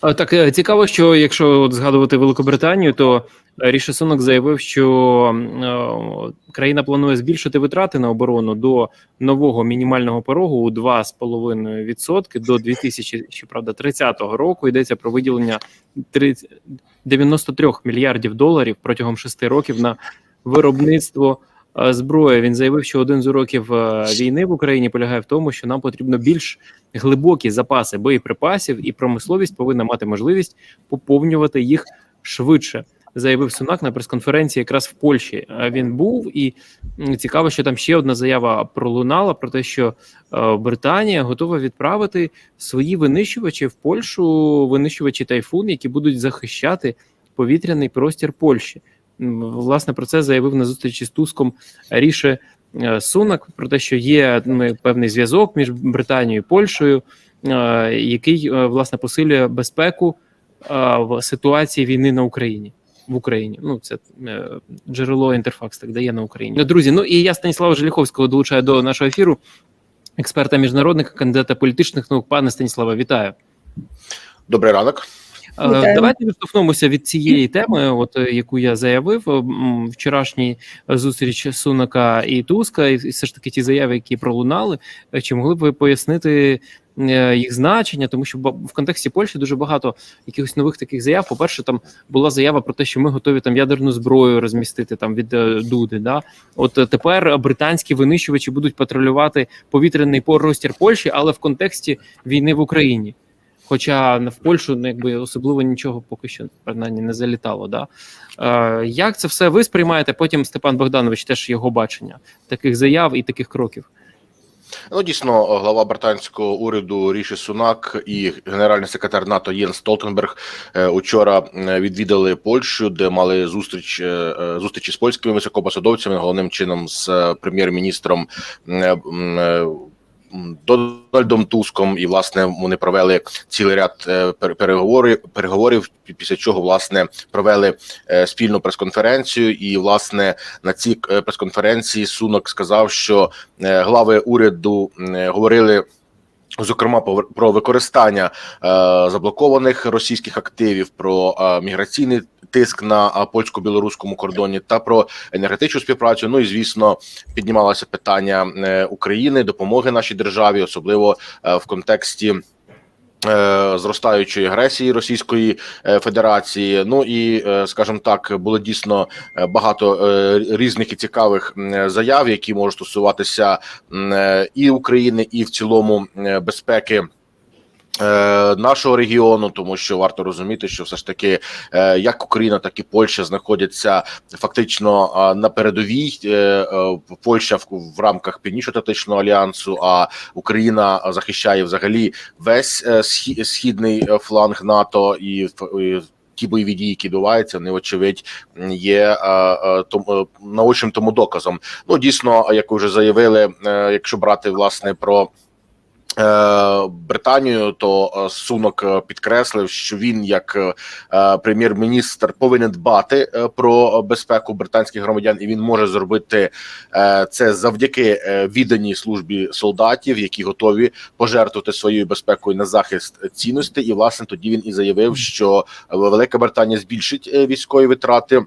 Так е, цікаво, що якщо от згадувати Великобританію, то Ріші Сунок заявив, що е, країна планує збільшити витрати на оборону до нового мінімального порогу у 2,5% до 2030 року. Йдеться про виділення 30, 93 мільярдів доларів протягом шести років на виробництво е, зброї. Він заявив, що один з уроків е, війни в Україні полягає в тому, що нам потрібно більш глибокі запаси боєприпасів, і промисловість повинна мати можливість поповнювати їх швидше. Заявив Сунак на прес-конференції якраз в Польщі. Е, Він був і цікаво, що там ще одна заява пролунала про те, що е, Британія готова відправити свої винищувачі в Польщу, винищувачі тайфун, які будуть захищати повітряний простір Польщі. Власне про це заявив на зустрічі з Туском Ріше е, Сунак про те, що є певний зв'язок між Британією і Польщею, е, який е, власне посилює безпеку в ситуації війни на Україні. В Україні, ну це джерело інтерфакс так дає на Україні. Друзі, ну і я Станіслава Желіховського долучаю до нашого ефіру, експерта міжнародних кандидата політичних наук. Пане Станіславе, вітаю. Добрий ранок. Е, Вітаю. Давайте відштовхнемося від цієї теми, от е, яку я заявив. Вчорашній зустріч Сунака і Туска, і все ж таки ті заяви, які пролунали. Е, Чи могли б ви пояснити е, їх значення? Тому що в контексті Польщі дуже багато якихось нових таких заяв. По перше, там була заява про те, що ми готові там ядерну зброю розмістити там від е, Дуди. Да, от е, тепер британські винищувачі будуть патрулювати повітряний простір Польщі, але в контексті війни в Україні. Хоча в Польщу ну, якби особливо нічого поки що принаймні не залітало. Да? Е, як це все ви сприймаєте? Потім Степан Богданович теж його бачення таких заяв і таких кроків. Ну дійсно, глава британського уряду Ріші Сунак і генеральний секретар НАТО Єнс Столтенберг е, учора е, відвідали Польщу, де мали зустріч е, зустрічі з польськими високопосадовцями, головним чином з прем'єр-міністром. Дональдом Туском, і власне вони провели цілий ряд е, переговорів, переговорів. Після чого власне провели е, спільну прес-конференцію. І власне на цій е, прес-конференції Сунок сказав, що глави уряду говорили. Зокрема, про використання е, заблокованих російських активів, про е, міграційний тиск на е, польсько-білоруському кордоні та про енергетичну співпрацю. Ну і звісно, піднімалося питання е, України, допомоги нашій державі, особливо е, в контексті. Е, Зростаючої агресії Російської е, Федерації, ну і е, скажімо так, було дійсно багато різних і цікавих заяв, які можуть стосуватися і України, і в цілому безпеки. Е, Нашого регіону, тому що варто розуміти, що все ж таки е, як Україна, так і Польща знаходяться фактично на передовій. Е, Польща в, рамках Північно-Атлантичного альянсу, а Україна захищає взагалі весь східний фланг НАТО і ті бойові дії, які відбуваються, вони вочевидь є е, наочним тому доказом. Ну дійсно, як вже заявили, якщо брати власне про. Е, Британію, то е, Сунок е, підкреслив, що він, як прем'єр-міністр, повинен дбати про безпеку британських громадян, і він може зробити це завдяки відданій службі солдатів, які готові пожертвувати своєю безпекою на захист цінностей. І власне тоді він і заявив, що Велика Британія збільшить військові витрати.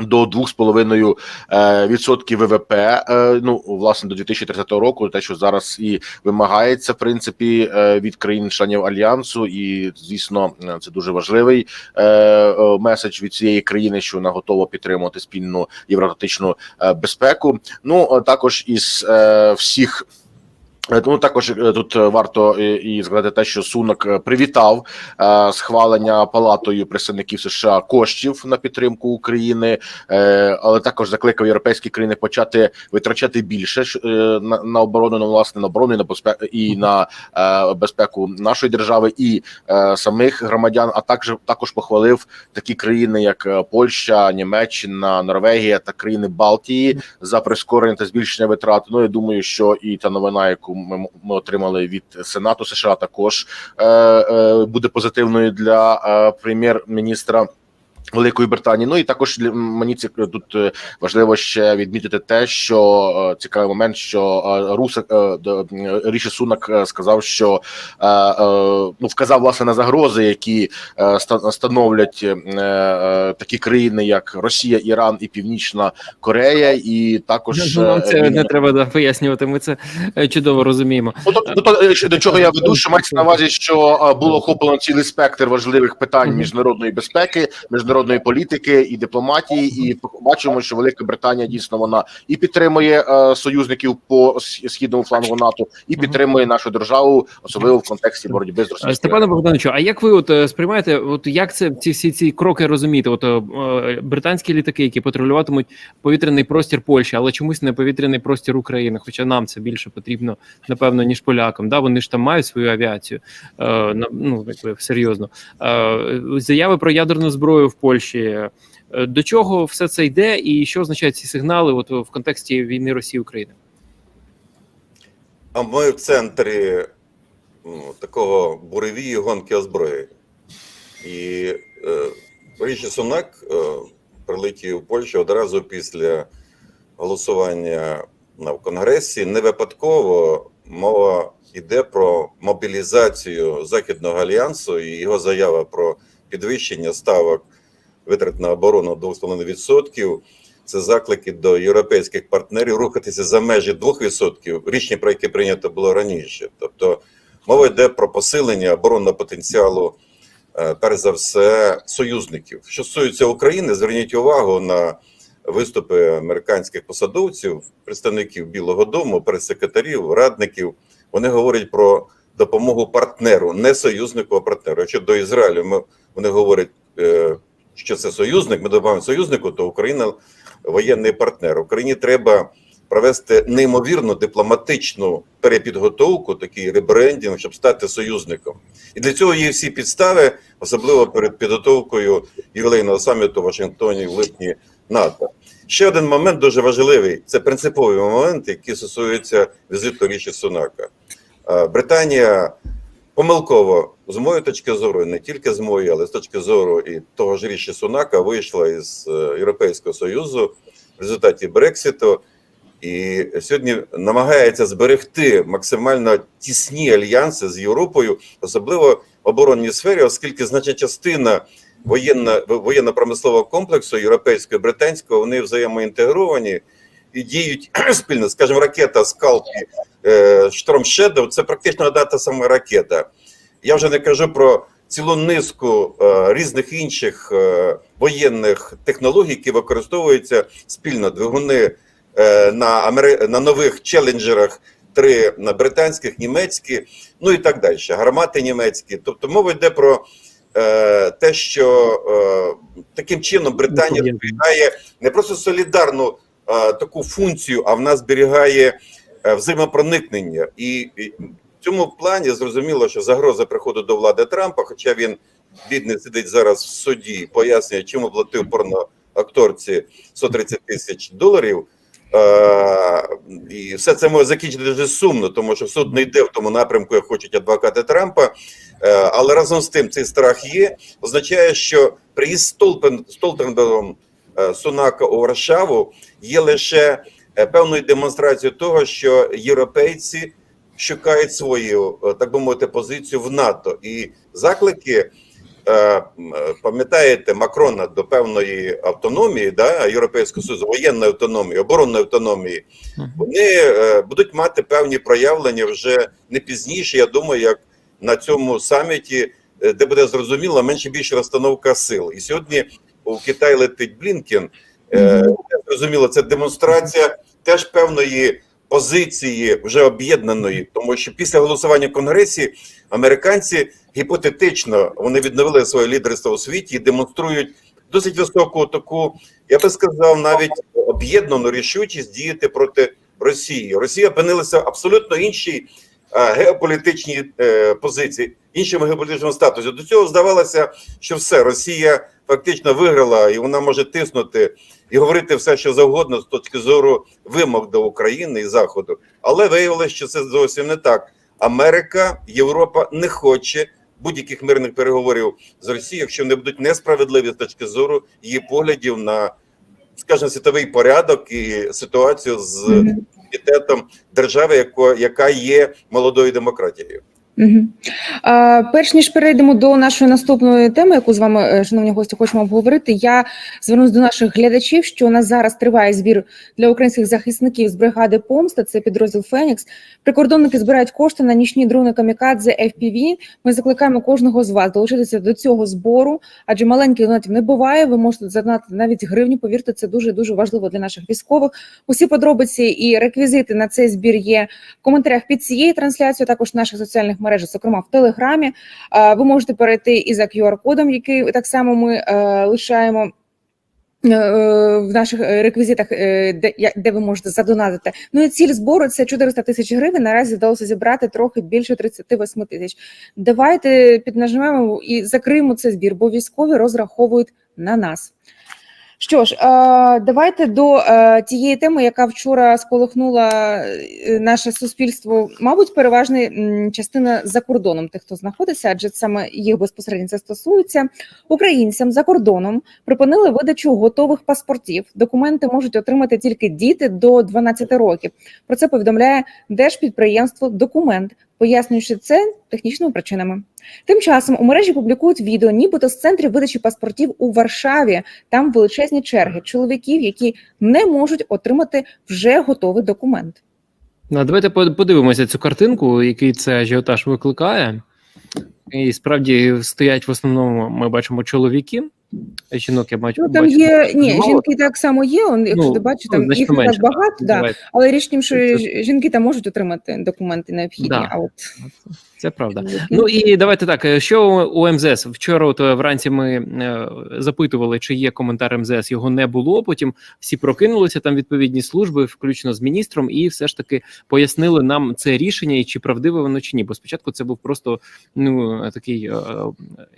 До 2,5% е, ВВП, е, ну власне до 2030 року, те, що зараз і вимагається, в принципі, е, від країн-членів альянсу, і звісно, це дуже важливий меседж від цієї країни, що вона готова підтримувати спільну євроатлантичну безпеку. Ну також із всіх. Е, Тому також е, тут е, варто і згадати те, що Сунок привітав е, схвалення палатою представників США коштів на підтримку України, е, але також закликав європейські країни почати витрачати більше е, на, на оборону, на власне на оборону і на безпеку і на е, безпеку нашої держави і е, самих громадян. А також також похвалив такі країни, як Польща, Німеччина, Норвегія та країни Балтії за прискорення та збільшення витрат. Ну я думаю, що і та новина, яку ми, ми отримали від Сенату США, також е, е, буде позитивною для е, прем'єр-міністра. Великої Британії. Ну і також для мені ці тут е, важливо ще відмітити те, що е, цікавий момент, що е, м, Ріші Сунак сказав, що ну вказав власне на загрози, які становлять такі країни, як Росія, Іран і Північна Корея, і також Ну, Нам це не треба да, пояснювати. Ми це чудово розуміємо. Ну, то, ну, то, е, до чого я веду, що мається на увазі, що було охоплено цілий спектр важливих питань міжнародної безпеки, міжнародної політики і дипломатії. І бачимо, що Велика Британія дійсно вона і підтримує е, союзників по східному флангу НАТО, і підтримує нашу державу, особливо в контексті боротьби з Росією. Степане Богдановичу, а як ви от е, сприймаєте, от як це ці всі ці кроки розуміти? От е, британські літаки, які патрулюватимуть повітряний простір Польщі, але чомусь не повітряний простір України, хоча нам це більше потрібно, напевно, ніж полякам. Да, вони ж там мають свою авіацію. Е, ну якби серйозно. Е, заяви про ядерну зброю в Польщі. Е, До чого все це йде, і що означають ці сигнали? От в контексті війни Росії України? А ми в центрі ну, такого буревії гонки озброєнь. І е, Ріші Сунак е, прилетів в Польщу одразу після голосування на в Конгресі. Не випадково мова йде про мобілізацію Західного альянсу і його заява про підвищення ставок витрат на оборону 2,5%. Це заклики до європейських партнерів рухатися за межі 2%, рішення про яке прийнято було раніше. Тобто мова йде про посилення оборонного потенціалу, е, перш за все, союзників. Що стосується України, зверніть увагу на виступи американських посадовців, представників Білого Дому, прес-секретарів, радників. Вони говорять про допомогу партнеру, не союзнику, а партнеру. Якщо до Ізраїлю ми, вони говорять, е, що це союзник, ми допомагаємо союзнику, то Україна воєнний партнер. Україні треба провести неймовірну дипломатичну перепідготовку, такий ребрендінг, щоб стати союзником. І для цього є всі підстави, особливо перед підготовкою ювілейного саміту в Вашингтоні в липні НАТО. Ще один момент дуже важливий це принциповий момент, який стосується візиту Ріші Сунака. Британія помилково, з моєї точки зору, не тільки з моєї, але з точки зору і того ж Ріші Сунака, вийшла із е, Європейського Союзу в результаті Брекситу. І сьогодні намагається зберегти максимально тісні альянси з Європою, особливо в оборонній сфері, оскільки значна частина воєнно-промислового комплексу європейського і британського вони взаємоінтегровані і діють спільно. Скажімо, ракета Скалп Шторм – це практично одна та сама ракета. Я вже не кажу про цілу низку е, різних інших е, воєнних технологій, які використовуються спільно двигуни е, на Амери... на нових челенджерах. Три на британських, німецькі, ну і так далі. Гармати німецькі. Тобто мова йде про е, те, що е, таким чином Британія зберігає не просто солідарну е, таку функцію, а вона зберігає е, взаємопроникнення. І, і цьому плані зрозуміло, що загроза приходу до влади Трампа, хоча він бідний сидить зараз в суді, пояснює, чому платив порноакторці 130 тисяч доларів. Е, і все це може закінчити дуже сумно, тому що суд не йде в тому напрямку, як хочуть адвокати Трампа. Е, але разом з тим цей страх є. Означає, що приїзд Столпен Столтенбергом е, Сунака у Варшаву є лише е, певною демонстрацією того, що європейці шукають свою, е, так би мовити, позицію в НАТО і заклики. е, е, Пам'ятаєте Макрона до певної автономії, да, Європейського Союзу, воєнної автономії, оборонної автономії, вони е, будуть мати певні проявлення вже не пізніше. Я думаю, як на цьому саміті, де буде зрозуміло менше більше розстановка сил. І сьогодні у Китай летить Блінкен. Е, Зрозуміло, це демонстрація теж певної позиції вже об'єднаної, тому що після голосування в Конгресі американці гіпотетично вони відновили своє лідерство у світі і демонструють досить високу таку, я би сказав, навіть об'єднану рішучість діяти проти Росії. Росія опинилася в абсолютно іншій е, геополітичній е, позиції, іншому геополітичному статусі. До цього здавалося, що все Росія фактично виграла, і вона може тиснути і говорити все, що завгодно з точки зору вимог до України і Заходу. Але виявилося, що це зовсім не так. Америка, Європа не хоче будь-яких мирних переговорів з Росією, якщо вони будуть несправедливі з точки зору її поглядів на, скажімо, світовий порядок і ситуацію з Мгм. ідентитетом держави, яка є молодою демократією. Перш ніж перейдемо до нашої наступної теми, яку з вами, е, шановні гості, хочемо обговорити, я звернусь до наших глядачів, що у нас зараз триває збір для українських захисників з бригади Помста. Це підрозділ Фенікс. Прикордонники збирають кошти на нічні дрони Камікадзе FPV. Ми закликаємо кожного з вас долучитися до цього збору, адже маленьких донатів не буває. Ви можете задонати навіть гривню. Повірте, це дуже дуже важливо для наших військових. Усі подробиці і реквізити на цей збір є в коментарях під цією трансляцією, також наших соціальних мережах, зокрема в Телеграмі. Е, Ви можете перейти і за QR-кодом, який так само ми е, лишаємо. е, В наших реквізитах, де ви можете задонатити. Ну і ціль збору це 400 тисяч гривень. Наразі вдалося зібрати трохи більше 38 тисяч. Давайте піднажмемо і закриємо цей збір, бо військові розраховують на нас. Що ж, е, давайте до е, тієї теми, яка вчора сколихнула е, наше суспільство, мабуть, переважна частина за кордоном тих, хто знаходиться, адже саме їх безпосередньо це стосується. Українцям за кордоном припинили видачу готових паспортів. Документи можуть отримати тільки діти до 12 років. Про це повідомляє держпідприємство Документ, пояснюючи це технічними причинами. Тим часом у мережі публікують відео, нібито з центрів видачі паспортів у Варшаві. Там величезні черги чоловіків, які не можуть отримати вже готовий документ. Ну, давайте по- подивимося цю картинку, який це ажіотаж викликає. І справді стоять в основному, ми бачимо чоловіки. Жінок я бачу. Ну там бачу, є ні, мало. жінки так само є. Он, якщо Ну, ти бачиш, ну, там їх менше, так багато, да. Але річ тим, що Це- жінки там можуть отримати документи необхідні. Да. А от Це правда. Ну і давайте так. е, Що у МЗС? Вчора, от е, вранці ми е, запитували, чи є коментар МЗС. Його не було. Потім всі прокинулися там відповідні служби, включно з міністром, і все ж таки пояснили нам це рішення і чи правдиве воно чи ні. Бо спочатку це був просто ну е, такий е,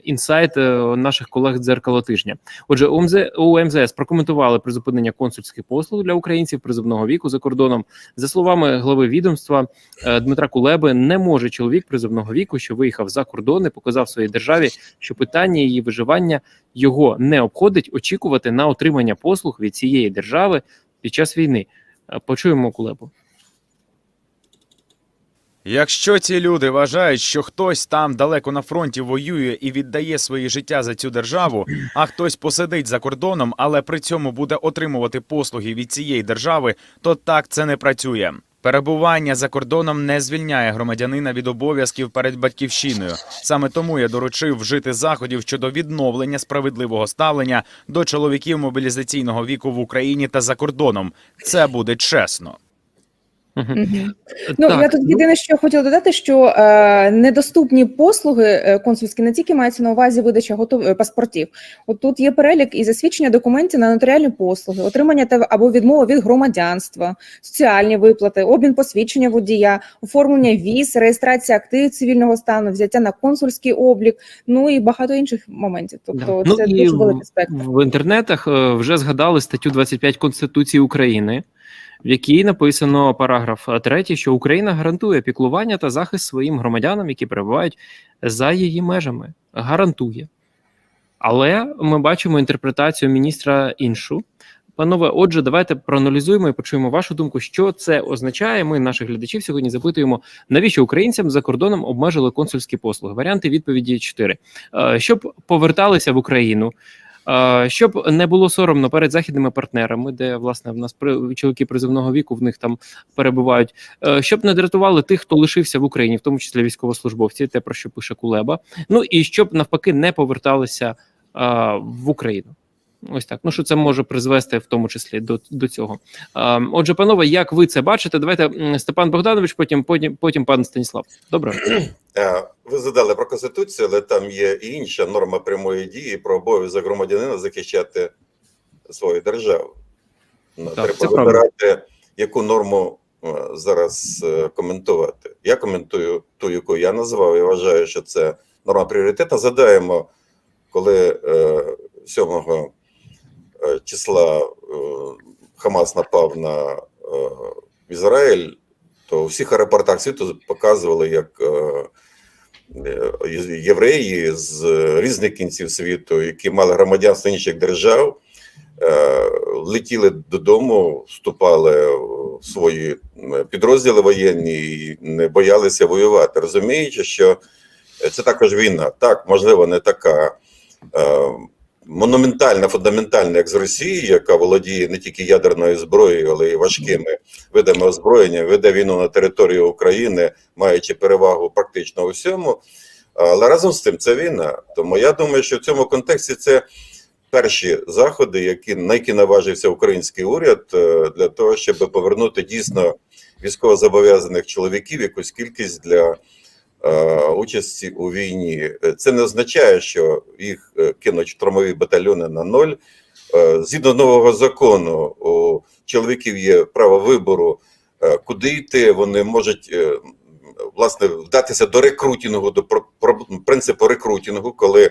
інсайт е, наших колег дзеркало тижня. Отже, у МЗ МЗС прокоментували призупинення консульських послуг для українців призовного віку за кордоном. За словами глави відомства е, Дмитра Кулеби, не може чоловік призовного віку, що виїхав за кордони, показав своїй державі, що питання її виживання його не обходить очікувати на отримання послуг від цієї держави під час війни. Е, Почуємо Кулебу. Якщо ці люди вважають, що хтось там далеко на фронті воює і віддає своє життя за цю державу, а хтось посидить за кордоном, але при цьому буде отримувати послуги від цієї держави, то так це не працює. Перебування за кордоном не звільняє громадянина від обов'язків перед батьківщиною. Саме тому я доручив вжити заходів щодо відновлення справедливого ставлення до чоловіків мобілізаційного віку в Україні та за кордоном. Це буде чесно. Мгм. Ну Так, я тут єдине, що я хотіла додати, що е, недоступні послуги е, консульські не тільки мається на увазі видача готов е, паспортів. От тут є перелік і засвідчення документів на нотаріальні послуги, отримання та або відмова від громадянства, соціальні виплати, обмін посвідчення водія, оформлення віз, реєстрація активів цивільного стану, взяття на консульський облік, ну і багато інших моментів. Тобто, Да. це Ну, дуже великий спектр. в інтернетах е, вже згадали статтю 25 Конституції України, в якій написано параграф 3, що Україна гарантує піклування та захист своїм громадянам, які перебувають за її межами. Гарантує. Але ми бачимо інтерпретацію міністра іншу. Панове, отже, давайте проаналізуємо і почуємо вашу думку, що це означає. Ми наших глядачів сьогодні запитуємо, навіщо українцям за кордоном обмежили консульські послуги. Варіанти відповіді 4. Е, щоб поверталися в Україну, е, щоб не було соромно перед західними партнерами, де власне в нас чоловіки призивного віку в них там перебувають, е, щоб не дратували тих, хто лишився в Україні, в тому числі військовослужбовці, те про що пише Кулеба. Ну і щоб навпаки не поверталися в Україну. Ось так. Ну що це може призвести в тому числі до, до цього. Е, отже, панове, як ви це бачите? Давайте Степан Богданович, потім потім, потім пан Станіслав. Добре. Е, Ви задали про конституцію, але там є і інша норма прямої дії про обов'язок громадянина захищати свою державу. Так, Треба це правда. вибирати, яку норму е, зараз е, коментувати. Я коментую ту, яку я назвав. Я вважаю, що це норма пріоритету. Задаємо, коли е, 7 е, числа е, Хамас напав на е, Ізраїль, то у всіх аеропортах світу показували, як е, е, євреї з різних кінців світу, які мали громадянство інших держав, е, летіли додому, вступали в свої е, підрозділи воєнні і не боялися воювати, розуміючи, що це також війна. Так, можливо, не така е, монументальна, фундаментальна, як з Росії, яка володіє не тільки ядерною зброєю, але й важкими видами озброєння, веде війну на території України, маючи перевагу практично у всьому. Але разом з тим це війна. Тому я думаю, що в цьому контексті це перші заходи, які на які наважився український уряд е, для того, щоб повернути дійсно військовозобов'язаних чоловіків якусь кількість для участі у війні. Е, Це не означає, що їх е, кинуть штурмові батальйони на ноль. Е, Згідно нового закону, у чоловіків є право вибору, е, куди йти. Вони можуть е, власне вдатися до рекрутингу, до принципу рекрутингу, коли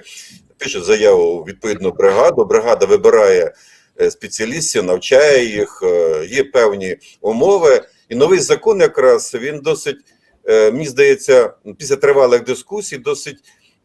пишуть заяву у відповідну бригаду. Бригада вибирає е, спеціалістів, навчає їх, е, є певні умови. І новий закон, якраз він досить, е, мені здається, після тривалих дискусій, досить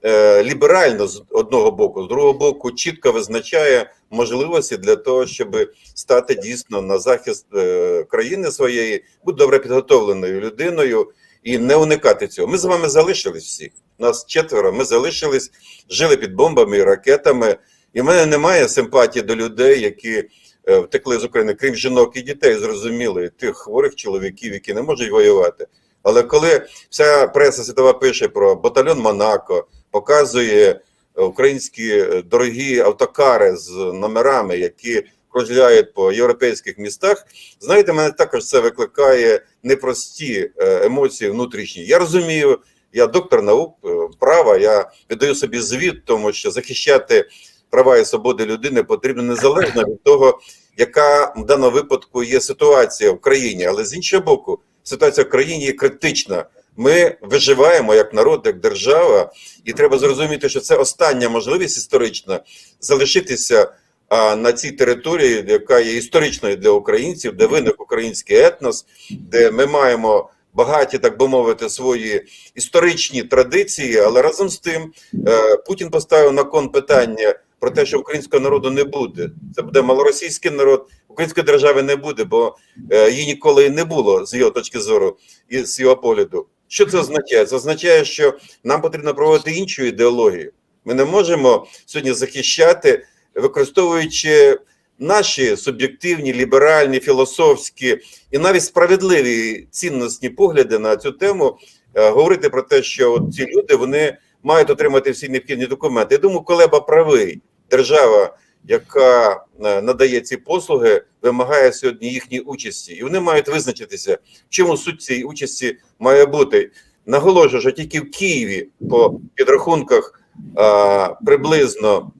е, ліберально з одного боку, з другого боку, чітко визначає можливості для того, щоб стати дійсно на захист е, країни своєї, бути добре підготовленою людиною і не уникати цього. Ми з вами залишились всі. Нас четверо. Ми залишились, жили під бомбами і ракетами. І в мене немає симпатії до людей, які е, втекли з України, крім жінок і дітей, зрозуміло, тих хворих чоловіків, які не можуть воювати. Але коли вся преса світова пише про батальйон Монако, показує українські е, дорогі автокари з номерами, які кружляють по європейських містах, знаєте, мене також це викликає непрості е, емоції внутрішні. Я розумію, я доктор наук е, права, я віддаю собі звіт, тому що захищати права і свободи людини потрібно незалежно від того, яка в даному випадку є ситуація в країні. Але з іншого боку, ситуація в країні є критична. Ми виживаємо як народ, як держава, і треба зрозуміти, що це остання можливість історична залишитися а, на цій території, яка є історичною для українців, де виник український етнос, де ми маємо багаті, так би мовити, свої історичні традиції. Але разом з тим е, Путін поставив на кон питання про те, що українського народу не буде. Це буде малоросійський народ, української держави не буде, бо е, її ніколи не було з його точки зору і з його погляду. Що це означає? Це означає, що нам потрібно проводити іншу ідеологію. Ми не можемо сьогодні захищати, використовуючи наші суб'єктивні, ліберальні, філософські і навіть справедливі цінностні погляди на цю тему, е, говорити про те, що от ці люди вони мають отримати всі необхідні документи. Я думаю, Колеба правий. Держава, яка е, надає ці послуги, вимагає сьогодні їхньої участі, і вони мають визначитися, чому суть цієї участі має бути. Наголошую, що тільки в Києві по підрахунках а, приблизно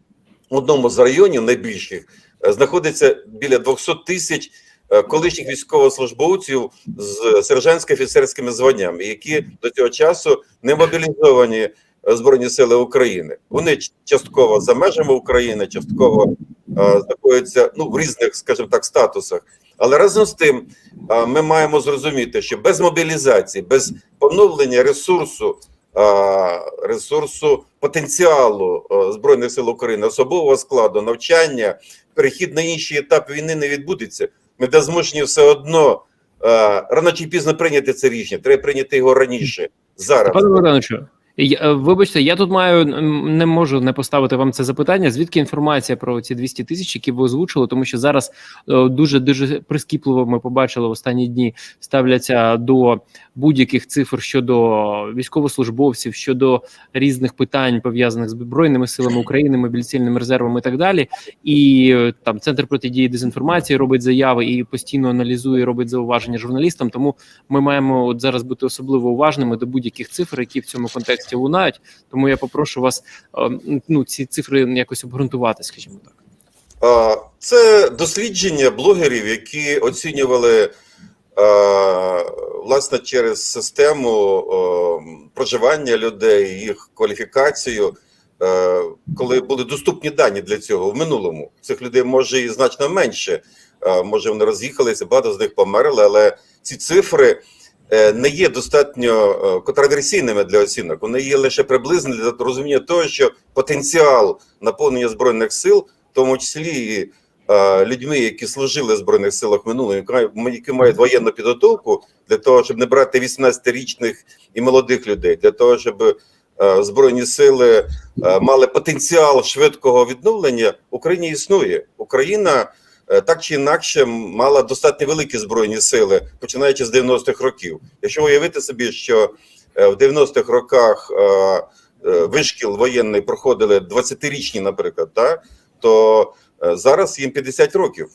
в одному з районів найбільших е, знаходиться біля 200 тисяч е, колишніх військовослужбовців з сержантсько-офіцерськими званнями, які до цього часу не мобілізовані е, Збройні Сили України. Вони частково за межами України, частково е, знаходяться ну в різних, скажімо так, статусах. Але разом з тим е, ми маємо зрозуміти, що без мобілізації, без поновлення ресурсу, е, ресурсу потенціалу е, збройних сил України, особового складу, навчання, перехід на інший етап війни не відбудеться. Ми де змушені все одно е, рано чи пізно прийняти це рішення. Треба прийняти його раніше. Зараз Пане Богдановичу, я- е, вибачте, я тут маю не можу не поставити вам це запитання. Звідки інформація про ці 200 тисяч, які ви озвучили? Тому що зараз е, дуже дуже прискіпливо ми побачили в останні дні ставляться до будь-яких цифр щодо військовослужбовців, щодо різних питань пов'язаних з збройними силами України, мобілізаційним резервом і так далі. І е, там центр протидії дезінформації робить заяви і постійно аналізує, робить зауваження журналістам. Тому ми маємо от зараз бути особливо уважними до будь-яких цифр, які в цьому контексті лунають. Тому я попрошу вас е, ну ці цифри якось обґрунтувати, скажімо так. Це дослідження блогерів, які оцінювали власне через систему проживання людей, їх кваліфікацію, е, коли були доступні дані для цього в минулому. Цих людей може і значно менше. Е, Може, вони роз'їхалися, багато з них померли, але ці цифри е, не є достатньо е, контроверсійними для оцінок. Вони є лише приблизно для розуміння того, що потенціал наповнення збройних сил, в тому числі і е, людьми, які служили в збройних силах минулого, які- мають воєнну підготовку, для того, щоб не брати 18-річних і молодих людей, для того, щоб е, збройні сили е, мали потенціал швидкого відновлення, Україні існує. Україна е, так чи інакше мала достатньо великі збройні сили, починаючи з 90-х років. Якщо уявити собі, що е, в 90-х роках е, е, вишкіл воєнний проходили 20-річні, наприклад, так, то е, зараз їм 50 років.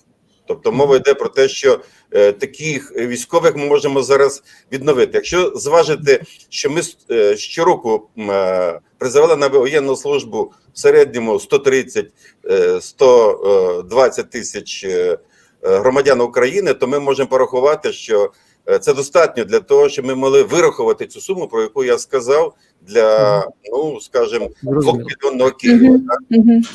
Тобто мова йде про те, що е, таких військових ми можемо зараз відновити. Якщо зважити, що ми е, щороку е, призивали на воєнну службу в середньому 130 е, 120 тисяч е, е, громадян України, то ми можемо порахувати, що е, це достатньо для того, щоб ми могли вирахувати цю суму, про яку я сказав, для ну скажімо, Зрозуміло. Києва.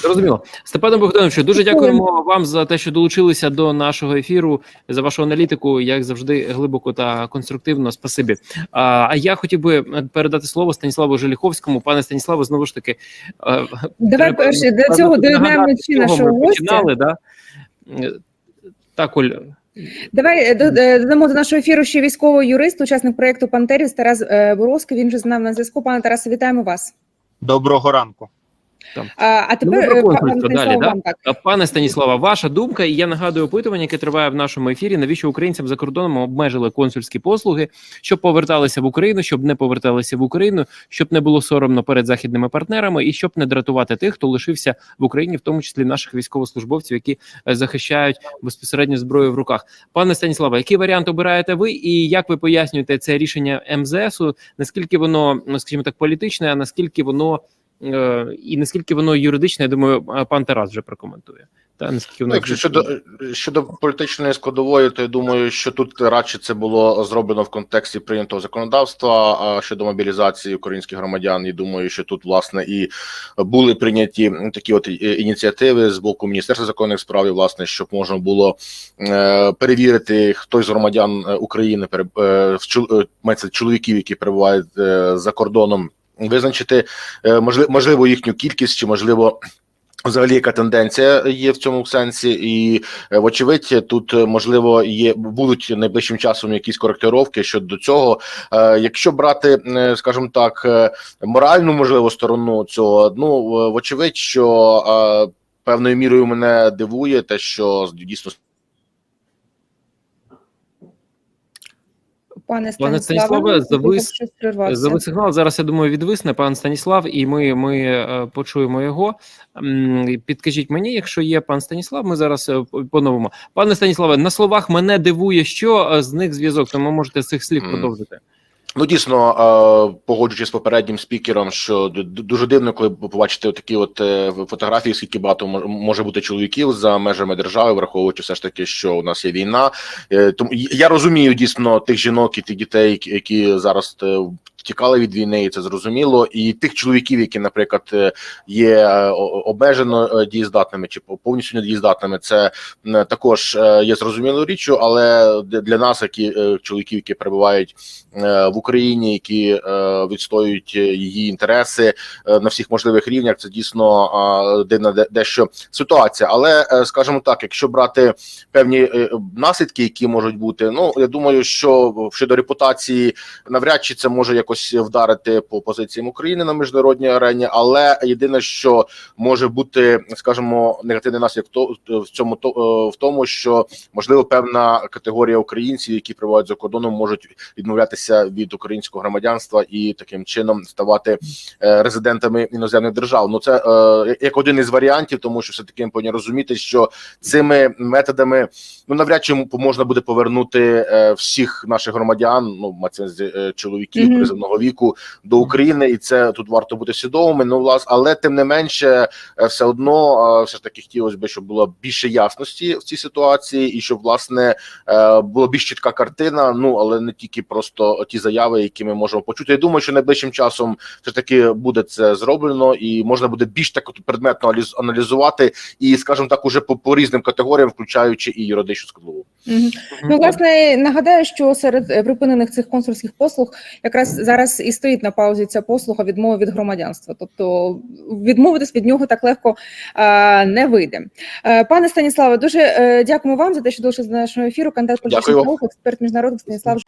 Зрозуміло. Степане Богдановичу, дуже дякуємо вам за те, що долучилися до нашого ефіру, за вашу аналітику, як завжди, глибоко та конструктивно. Спасибі. А, а я хотів би передати слово Станіславу Желіховському. Пане Станіславе, знову ж таки, е, Давай треба, перше до цього доєднаємо чи нашого гостя. починали, да? Е, Так, Оль, Давай е, е, додамо до нашого ефіру ще військовий юрист, учасник проєкту Пантеріс Тарас е, Боровський. Він вже з нами на зв'язку. Пане Тарасе, вітаємо вас. Доброго ранку. А, а тепер про е, консульство далі, да? так. Пане Станіслава, ваша думка, і я нагадую опитування, яке триває в нашому ефірі. Навіщо українцям за кордоном обмежили консульські послуги, щоб поверталися в Україну, щоб не поверталися в Україну, щоб не було соромно перед західними партнерами, і щоб не дратувати тих, хто лишився в Україні, в тому числі наших військовослужбовців, які е, захищають безпосередньо зброю в руках. Пане Станіславе, який варіант обираєте ви, і як ви пояснюєте це рішення МЗСу? Наскільки воно, ну скажімо так, політичне, а наскільки воно е, і наскільки воно юридичне, я думаю, пан Тарас вже прокоментує. Та наскільки воно Ну, якщо щодо щодо політичної складової, то я думаю, що тут радше це було зроблено в контексті прийнятого законодавства а щодо мобілізації українських громадян. І думаю, що тут власне і були прийняті такі от е, ініціативи з боку Міністерства законних справ, і, власне, щоб можна було е, перевірити, хто з громадян е, України е, е, мається чоловіків, які перебувають е, за кордоном, визначити е, можливо, їхню кількість чи можливо. Взагалі, яка тенденція є в цьому сенсі, і е, вочевидь, тут е, можливо є будуть найближчим часом якісь коректировки щодо цього. Якщо брати, скажімо так, моральну можливо сторону цього, ну вочевидь, що певною мірою мене дивує те, що дійсно Пане Пане Станіславе, Станіславе, завис-. Завис сигнал. Зараз я думаю, відвисне пан Станіслав, і ми, ми е, почуємо його. Підкажіть мені, якщо є пан Станіслав, ми зараз е, поновимо. Пане Станіславе, на словах мене дивує, що е, з них зв'язок, тому можете з цих слів продовжити. Ну, дійсно, погоджуючись з попереднім спікером, що дуже дивно, коли побачите такі от е, фотографії, скільки багато може бути чоловіків за межами держави, враховуючи все ж таки, що у нас є війна. Е, Тому я розумію дійсно тих жінок і тих дітей, які- зараз е, втікали від війни, і це зрозуміло, і тих чоловіків, які, наприклад, е, є е, обмежено е, дієздатними чи повністю недієздатними, це також є зрозумілою річчю, але для- нас, які чоловіків, які перебувають в Україні, які відстоюють її інтереси на всіх можливих рівнях. Це дійсно дивна дещо ситуація. Але скажімо так, якщо брати певні наслідки, які можуть бути, ну я думаю, що щодо репутації, навряд чи це може якось вдарити по позиціям України на міжнародній арені. Але єдине, що може бути, скажімо, негативний наслідок то в цьому то е, в тому, що можливо певна категорія українців, які перебувають за кордоном, можуть відмовлятися від українського громадянства і таким чином ставати е, резидентами іноземних держав. Ну це е, як один із варіантів, тому що все таки повинні розуміти, що цими методами ну навряд чи можна буде повернути е, всіх наших громадян, ну мається на увазі, е, чоловіків Мгм. віку до України, і це тут варто бути свідомими. Ну влас, але тим не менше, е, все одно е, все ж таки хотілося б, щоб було більше ясності в цій ситуації, і щоб власне е, була більш чітка картина. Ну але не тільки просто ті заяви, які ми можемо почути. Я думаю, що найближчим часом все ж таки буде це зроблено, і можна буде більш так предметно аналіз- аналізувати, і скажімо так, уже по, по різним категоріям, включаючи і юридичну складову. Мгм. Ну, власне, нагадаю, що серед припинених цих консульських послуг якраз зараз і стоїть на паузі ця послуга відмови від громадянства. Тобто відмовитись від нього так легко не вийде. Е, пане Станіславе, дуже е, дякуємо вам за те, що долучилися до нашого ефіру. Кандидат політичних наук, експерт міжнародних Станіслав